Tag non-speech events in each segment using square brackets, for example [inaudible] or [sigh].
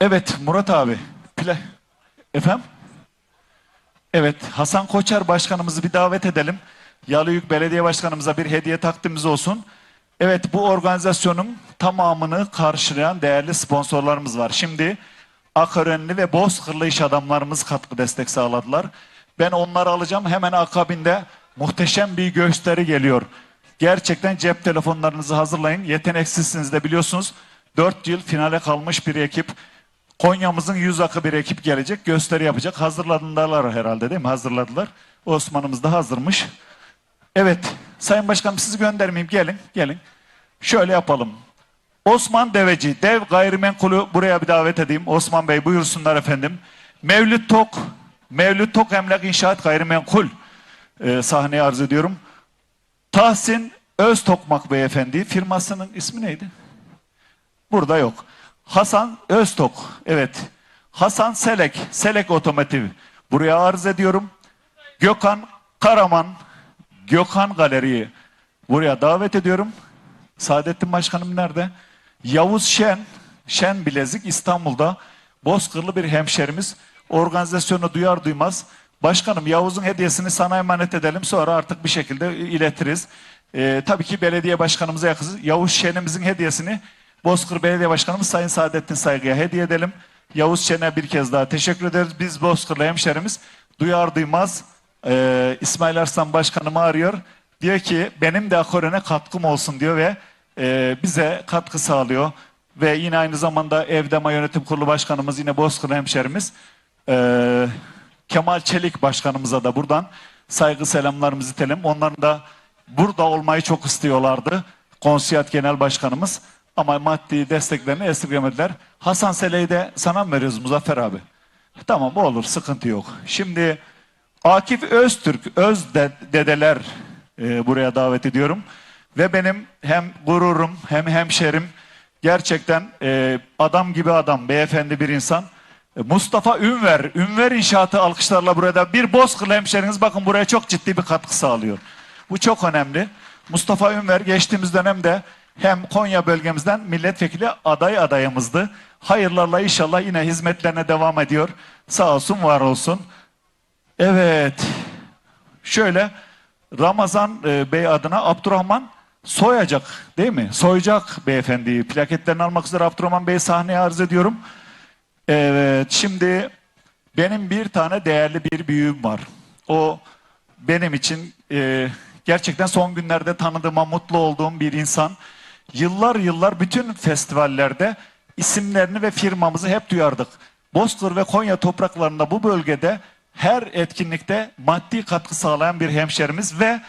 Evet Murat abi. Pla Efendim? Evet Hasan Koçer başkanımızı bir davet edelim. Yalıyük Belediye Başkanımıza bir hediye takdimimiz olsun. Evet bu organizasyonun tamamını karşılayan değerli sponsorlarımız var. Şimdi Akarönlü ve Bozkırlı iş adamlarımız katkı destek sağladılar. Ben onları alacağım. Hemen akabinde muhteşem bir gösteri geliyor. Gerçekten cep telefonlarınızı hazırlayın. Yeteneksizsiniz de biliyorsunuz. 4 yıl finale kalmış bir ekip. Konya'mızın yüz akı bir ekip gelecek. Gösteri yapacak. Hazırladılar herhalde değil mi? Hazırladılar. Osman'ımız da hazırmış. Evet. Sayın Başkanım sizi göndermeyeyim. Gelin. Gelin. Şöyle yapalım. Osman Deveci, Dev Gayrimenkulü buraya bir davet edeyim. Osman Bey buyursunlar efendim. Mevlüt Tok, Mevlüt Tok Emlak İnşaat Gayrimenkul e, sahneye arz ediyorum. Tahsin Öztokmak Beyefendi, firmasının ismi neydi? Burada yok. Hasan Öztok, evet. Hasan Selek, Selek Otomotiv. Buraya arz ediyorum. Gökhan Karaman, Gökhan Galeri'yi buraya davet ediyorum. Saadettin Başkanım nerede? Yavuz Şen, Şen Bilezik İstanbul'da Bozkırlı bir hemşerimiz. Organizasyonu duyar duymaz. Başkanım Yavuz'un hediyesini sana emanet edelim sonra artık bir şekilde iletiriz. Ee, tabii ki belediye başkanımıza yakız. Yavuz Şen'imizin hediyesini Bozkır Belediye Başkanımız Sayın Saadettin Saygı'ya hediye edelim. Yavuz Şen'e bir kez daha teşekkür ederiz. Biz Bozkırlı hemşerimiz duyar duymaz e, İsmail Arslan Başkanımı arıyor. Diyor ki benim de Akoren'e katkım olsun diyor ve e, bize katkı sağlıyor. Ve yine aynı zamanda Evdema Yönetim Kurulu Başkanımız yine Bozkırlı hemşerimiz e, Kemal Çelik Başkanımıza da buradan saygı selamlarımızı itelim. Onların da burada olmayı çok istiyorlardı. Konsiyat Genel Başkanımız ama maddi desteklerini esirgemediler. Hasan Sele'yi de sana mı veriyoruz Muzaffer abi? Tamam olur sıkıntı yok. Şimdi Akif Öztürk, Öz de- dedeler e, buraya davet ediyorum. Ve benim hem gururum hem hemşerim gerçekten e, adam gibi adam, beyefendi bir insan. E, Mustafa Ünver, Ünver İnşaatı alkışlarla burada bir Bozkırlı hemşeriniz bakın buraya çok ciddi bir katkı sağlıyor. Bu çok önemli. Mustafa Ünver geçtiğimiz dönemde hem Konya bölgemizden milletvekili aday adayımızdı. Hayırlarla inşallah yine hizmetlerine devam ediyor. Sağ olsun, var olsun. Evet. Şöyle Ramazan e, Bey adına Abdurrahman Soyacak değil mi? Soyacak beyefendiyi. Plaketlerini almak üzere Abdurrahman Bey sahneye arz ediyorum. Evet. Şimdi benim bir tane değerli bir büyüğüm var. O benim için e, gerçekten son günlerde tanıdığıma mutlu olduğum bir insan. Yıllar yıllar bütün festivallerde isimlerini ve firmamızı hep duyardık. Bozkır ve Konya topraklarında bu bölgede her etkinlikte maddi katkı sağlayan bir hemşerimiz ve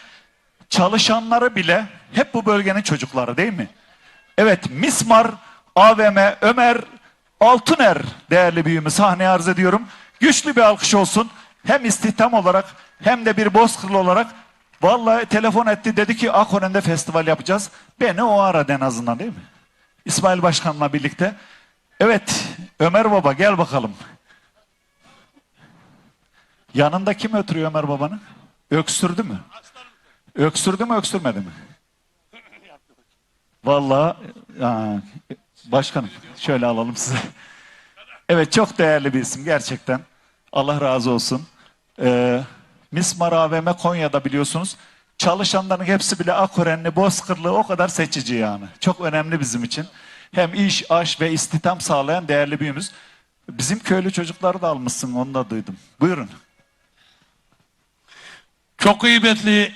çalışanları bile hep bu bölgenin çocukları değil mi? Evet Mismar AVM Ömer Altuner değerli büyüğümü sahneye arz ediyorum. Güçlü bir alkış olsun. Hem istihdam olarak hem de bir bozkırlı olarak vallahi telefon etti dedi ki Akoren'de festival yapacağız. Beni o aradı en azından değil mi? İsmail Başkan'la birlikte. Evet Ömer Baba gel bakalım. Yanında kim oturuyor Ömer Baba'nın? Öksürdü mü? Öksürdü mü öksürmedi mi? Vallahi aa, başkanım şöyle alalım size. Evet çok değerli bir isim gerçekten. Allah razı olsun. Ee, Mismar AVM Konya'da biliyorsunuz. Çalışanların hepsi bile Akorenli, Bozkırlı o kadar seçici yani. Çok önemli bizim için. Hem iş, aş ve istihdam sağlayan değerli büyüğümüz. Bizim köylü çocukları da almışsın onu da duydum. Buyurun. Çok kıymetli,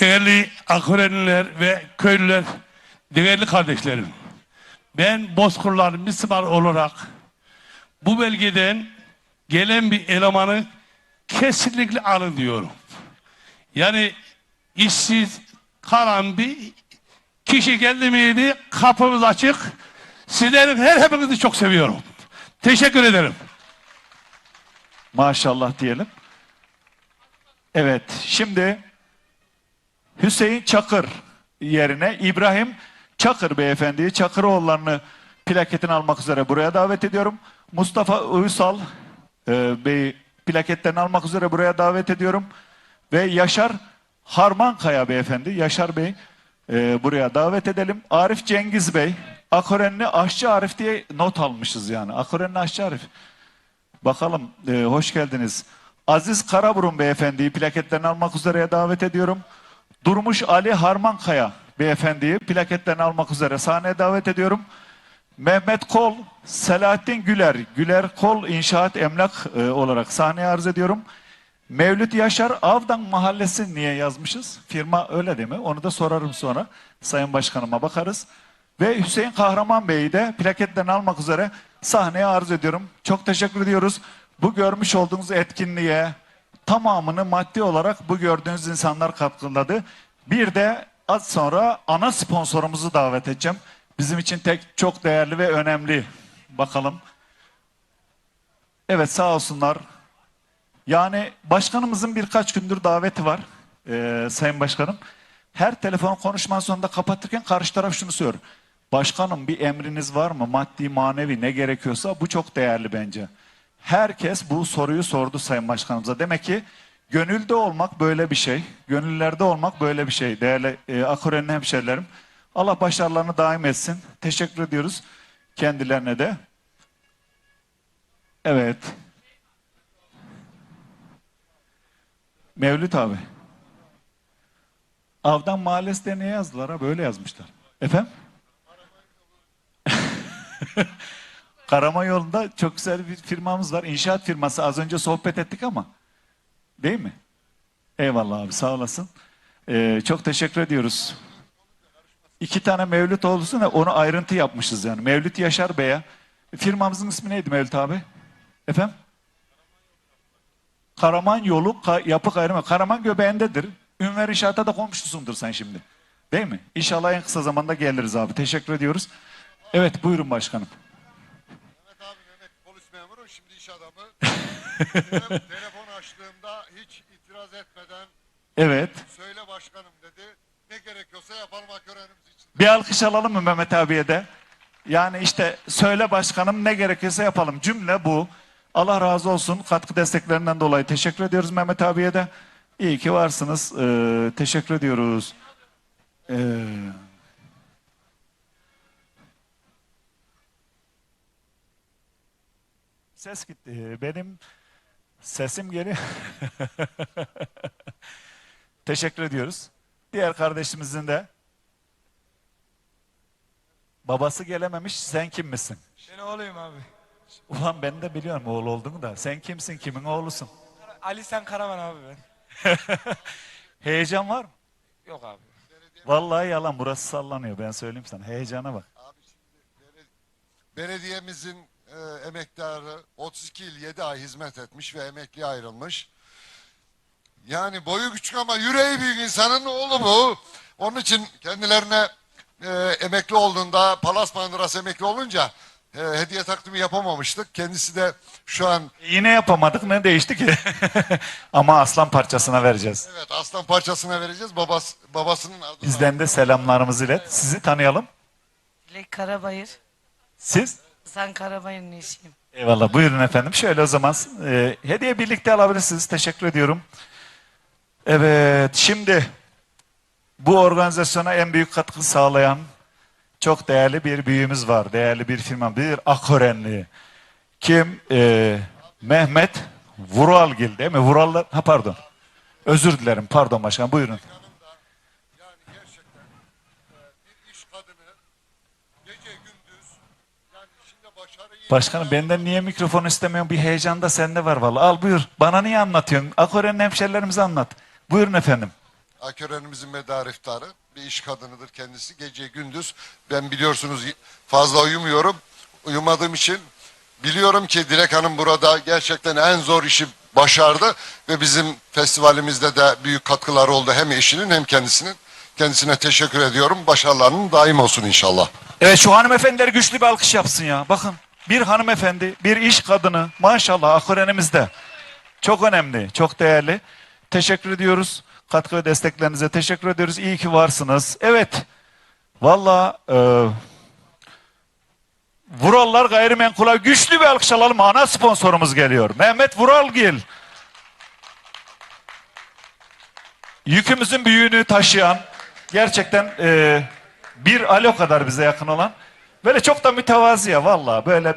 değerli Akureliler ve köylüler, değerli kardeşlerim. Ben Bozkurlar Müslüman olarak bu bölgeden gelen bir elemanı kesinlikle alın diyorum. Yani işsiz kalan bir kişi geldi miydi kapımız açık. Sizlerin her hepinizi çok seviyorum. Teşekkür ederim. Maşallah diyelim. Evet, şimdi Hüseyin Çakır yerine İbrahim Çakır beyefendiyi, Çakıroğullarını plaketini almak üzere buraya davet ediyorum. Mustafa Uysal e, Bey plaketlerini almak üzere buraya davet ediyorum. Ve Yaşar Harmankaya beyefendi, Yaşar Bey e, buraya davet edelim. Arif Cengiz Bey, Akorenli Aşçı Arif diye not almışız yani. Akorenli Aşçı Arif. Bakalım e, hoş geldiniz. Aziz Karaburun beyefendiyi plaketlerini almak üzere davet ediyorum. Durmuş Ali Harmankaya beyefendiyi plaketlerini almak üzere sahneye davet ediyorum. Mehmet Kol, Selahattin Güler, Güler Kol İnşaat Emlak e, olarak sahneye arz ediyorum. Mevlüt Yaşar Avdan Mahallesi niye yazmışız? Firma öyle değil mi? Onu da sorarım sonra. Sayın Başkanıma bakarız. Ve Hüseyin Kahraman Bey'i de plaketlerini almak üzere sahneye arz ediyorum. Çok teşekkür ediyoruz. Bu görmüş olduğunuz etkinliğe tamamını maddi olarak bu gördüğünüz insanlar katkıladı. Bir de az sonra ana sponsorumuzu davet edeceğim. Bizim için tek çok değerli ve önemli. Bakalım. Evet sağ olsunlar. Yani başkanımızın birkaç gündür daveti var Ee, Sayın Başkanım. Her telefon konuşmanın sonunda kapatırken karşı taraf şunu söylüyor. Başkanım bir emriniz var mı? Maddi manevi ne gerekiyorsa bu çok değerli bence. Herkes bu soruyu sordu Sayın Başkanımıza. Demek ki gönülde olmak böyle bir şey. Gönüllerde olmak böyle bir şey. Değerli e, Akorenli hemşerilerim. Allah başarılarını daim etsin. Teşekkür ediyoruz kendilerine de. Evet. Mevlüt abi. Avdan Mahallesi'de ne yazdılar ha? Böyle yazmışlar. Efendim? [laughs] Karaman yolunda çok güzel bir firmamız var. İnşaat firması. Az önce sohbet ettik ama. Değil mi? Eyvallah abi sağ olasın. Ee, çok teşekkür ediyoruz. İki tane Mevlüt olsun onu ayrıntı yapmışız yani. Mevlüt Yaşar Bey'e. Firmamızın ismi neydi Mevlüt abi? Efendim? Karaman yolu ka- yapı gayrı Karaman göbeğindedir. Ünver İnşaat'a da komşusundur sen şimdi. Değil mi? İnşallah en kısa zamanda geliriz abi. Teşekkür ediyoruz. Evet buyurun başkanım. Mehmet abi Mehmet polis memuru şimdi iş adamı. [laughs] Tele- telefon açtığımda hiç itiraz etmeden Evet. söyle başkanım dedi. Ne gerekiyorsa yapalım Akörenimiz için. Bir alkış alalım mı Mehmet abiye de? Yani işte söyle başkanım ne gerekirse yapalım. Cümle bu. Allah razı olsun katkı desteklerinden dolayı teşekkür ediyoruz Mehmet abiye de. İyi ki varsınız. Ee, teşekkür ediyoruz. Ee, ses gitti. Benim sesim geri. [laughs] teşekkür ediyoruz. Diğer kardeşimizin de babası gelememiş. Sen kim misin? Ben oğluyum abi. Ulan ben de biliyorum oğul olduğunu da. Sen kimsin? Kimin oğlusun? Ali Sen Karaman abi ben. [laughs] Heyecan var mı? Yok abi. Vallahi yalan. Burası sallanıyor. Ben söyleyeyim sana. Heyecana bak. Abi şimdi bele- belediyemizin e, emektarı 32 yıl 7 ay hizmet etmiş ve emekliye ayrılmış. Yani boyu küçük ama yüreği büyük insanın oğlu bu. Onun için kendilerine e, emekli olduğunda Palas Mandırası emekli olunca e, hediye takdimi yapamamıştık. Kendisi de şu an Yine yapamadık. Ne değişti ki? [laughs] Ama aslan parçasına vereceğiz. evet aslan parçasına vereceğiz. Babas, babasının adına. Bizden de selamlarımızı ilet. Sizi tanıyalım. Dilek Karabayır. Siz? Sen Karabayır'ın eşiyim. Eyvallah. Buyurun efendim. Şöyle o zaman e, hediye birlikte alabilirsiniz. Teşekkür ediyorum. Evet. Şimdi bu organizasyona en büyük katkı sağlayan çok değerli bir büyüğümüz var. Değerli bir firma. Bir Akorenli. Kim? E, Mehmet Vuralgil değil mi? Vurallar. Ha pardon. Özür dilerim. Pardon başkan. Buyurun. Başkanım benden niye mikrofon istemiyorsun? Bir heyecan da sende var vallahi. Al buyur. Bana niye anlatıyorsun? Akoren'in hemşerilerimize anlat. Buyurun efendim. Akörenimizin medar iftarı bir iş kadınıdır kendisi gece gündüz ben biliyorsunuz fazla uyumuyorum uyumadığım için biliyorum ki Dilek Hanım burada gerçekten en zor işi başardı ve bizim festivalimizde de büyük katkıları oldu hem eşinin hem kendisinin kendisine teşekkür ediyorum başarılarının daim olsun inşallah. Evet şu hanımefendiler güçlü bir alkış yapsın ya. Bakın bir hanımefendi, bir iş kadını maşallah Akoren'imizde. Çok önemli, çok değerli. Teşekkür ediyoruz. Katkı ve desteklerinize teşekkür ediyoruz. İyi ki varsınız. Evet. Valla e, Vurallar Gayrimenkul'a güçlü bir alkış alalım. Ana sponsorumuz geliyor. Mehmet Vuralgil. Yükümüzün büyüğünü taşıyan, gerçekten e, bir alo kadar bize yakın olan Böyle çok da mütevazi ya valla böyle